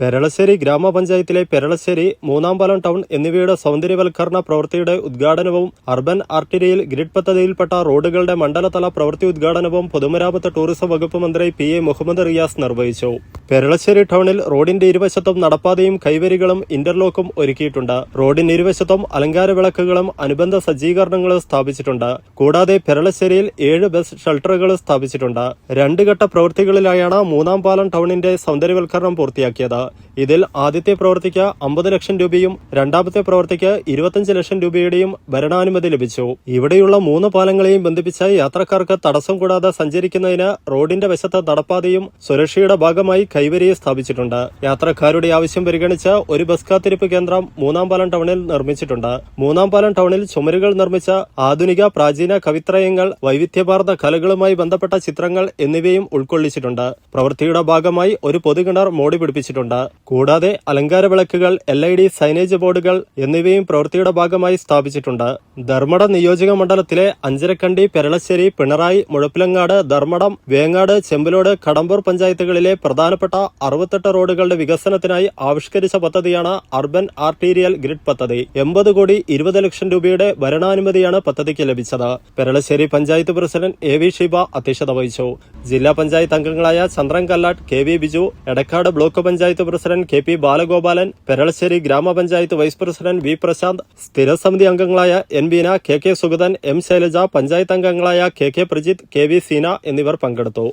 പെരളശ്ശേരി ഗ്രാമപഞ്ചായത്തിലെ പെരളശ്ശേരി മൂന്നാംപാലം ടൗൺ എന്നിവയുടെ സൗന്ദര്യവൽക്കരണ പ്രവൃത്തിയുടെ ഉദ്ഘാടനവും അർബൻ ആർട്ടിരിയിൽ ഗ്രിഡ് പദ്ധതിയിൽപ്പെട്ട റോഡുകളുടെ മണ്ഡലതല പ്രവൃത്തി ഉദ്ഘാടനവും പൊതുമരാമത്ത് ടൂറിസം വകുപ്പ് മന്ത്രി പി എ മുഹമ്മദ് റിയാസ് നിർവഹിച്ചു. പെരളശ്ശേരി ടൗണിൽ റോഡിന്റെ ഇരുവശത്തും നടപ്പാതയും കൈവരികളും ഇന്റർലോക്കും ഒരുക്കിയിട്ടുണ്ട്. റോഡിന് ഇരുവശത്തും അലങ്കാര വിളക്കുകളും അനുബന്ധ സജ്ജീകരണങ്ങളും സ്ഥാപിച്ചിട്ടുണ്ട്. കൂടാതെ പെരളശ്ശേരിയിൽ ഏഴ് ബസ് ഷെൽട്ടറുകൾ സ്ഥാപിച്ചിട്ടുണ്ട്. രണ്ട് ഘട്ട പ്രവൃത്തികളിലായാണ് മൂന്നാം പാലം ടൗണിന്റെ സൗന്ദര്യവൽക്കരണം പൂർത്തിയാക്കിയത്. ഇതിൽ ആദ്യത്തെ പ്രവൃത്തിക്ക് അമ്പത് ലക്ഷം രൂപയും രണ്ടാമത്തെ പ്രവൃത്തിക്ക് ഇരുപത്തിയഞ്ച് ലക്ഷം രൂപയുടെയും ഭരണാനുമതി ലഭിച്ചു. ഇവിടെയുള്ള മൂന്ന് പാലങ്ങളെയും ബന്ധിപ്പിച്ച യാത്രക്കാർക്ക് തടസ്സം കൂടാതെ സഞ്ചരിക്കുന്നതിന് റോഡിന്റെ വശത്ത് നടപ്പാതയും സുരക്ഷയുടെ ഭാഗമായി കൈവരിയെ സ്ഥാപിച്ചിട്ടുണ്ട്. യാത്രക്കാരുടെ ആവശ്യം പരിഗണിച്ച് ഒരു ബസ് കാത്തിരിപ്പ് കേന്ദ്രം മൂന്നാം പാലം ടൗണിൽ നിർമ്മിച്ചിട്ടുണ്ട്. മൂന്നാം പാലം ടൗണിൽ ചുമരുകൾ നിർമ്മിച്ച ആധുനിക പ്രാചീന കവിത്രയങ്ങൾ വൈവിധ്യമാർന്ന കലകളുമായി ബന്ധപ്പെട്ട ചിത്രങ്ങൾ എന്നിവയും ഉൾക്കൊള്ളിച്ചിട്ടുണ്ട്. പ്രവൃത്തിയുടെ ഭാഗമായി ഒരു പൊതുകിണർ മോടി പിടിപ്പിച്ചിട്ടുണ്ട്. കൂടാതെ അലങ്കാര വിളക്കുകൾ എൽ ഐ ഡി സൈനേജ് ബോർഡുകൾ എന്നിവയും പ്രവൃത്തിയുടെ ഭാഗമായി സ്ഥാപിച്ചിട്ടുണ്ട്. ധർമ്മട നിയോജക മണ്ഡലത്തിലെ അഞ്ചരക്കണ്ടി പെരളശ്ശേരി പിണറായി മുഴപ്പിലങ്ങാട് ധർമ്മടം വേങ്ങാട് ചെമ്പലോട് കടമ്പൂർ പഞ്ചായത്തുകളിലെ പ്രധാനപ്പെട്ട അറുപത്തെട്ട് റോഡുകളുടെ വികസനത്തിനായി ആവിഷ്കരിച്ച പദ്ധതിയാണ് അർബൻ ആർട്ടീരിയൽ ഗ്രിഡ് പദ്ധതി. എൺപത് കോടി ഇരുപത് ലക്ഷം രൂപയുടെ ഭരണാനുമതിയാണ് പദ്ധതിക്ക് ലഭിച്ചത്. Peralassery panchayat president A V Shiba അധ്യക്ഷത വഹിച്ചു. ജില്ലാ പഞ്ചായത്ത് അംഗങ്ങളായ Chandran Kallat K V Biju Edakkad block panchayat president K P Balagopalan Peralassery ഗ്രാമപഞ്ചായത്ത് വൈസ് പ്രസിഡന്റ് വി പ്രശാന്ത് സ്ഥിരസമിതി അംഗങ്ങളായ N Beena K K Sugathan M Shailaja panchayat അംഗങ്ങളായ K K Prajith K V Seena എന്നിവർ പങ്കെടുത്തു.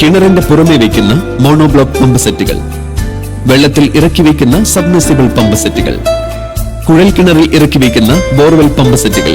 കിണറിന്റെ പുറമെ വയ്ക്കുന്ന മോണോബ്ലോക്ക് പമ്പ് സെറ്റുകൾ വെള്ളത്തിൽ ഇറക്കി വയ്ക്കുന്ന സബ്മിസിബിൾ പമ്പ് സെറ്റുകൾ കുഴൽ കിണറിൽ ഇറക്കി വയ്ക്കുന്ന ബോർവെൽ പമ്പ് സെറ്റുകൾ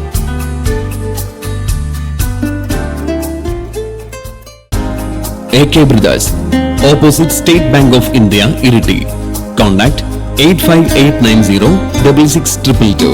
A K brothers opposite State Bank of India Iritty contact eight five eight nine zero double six triple two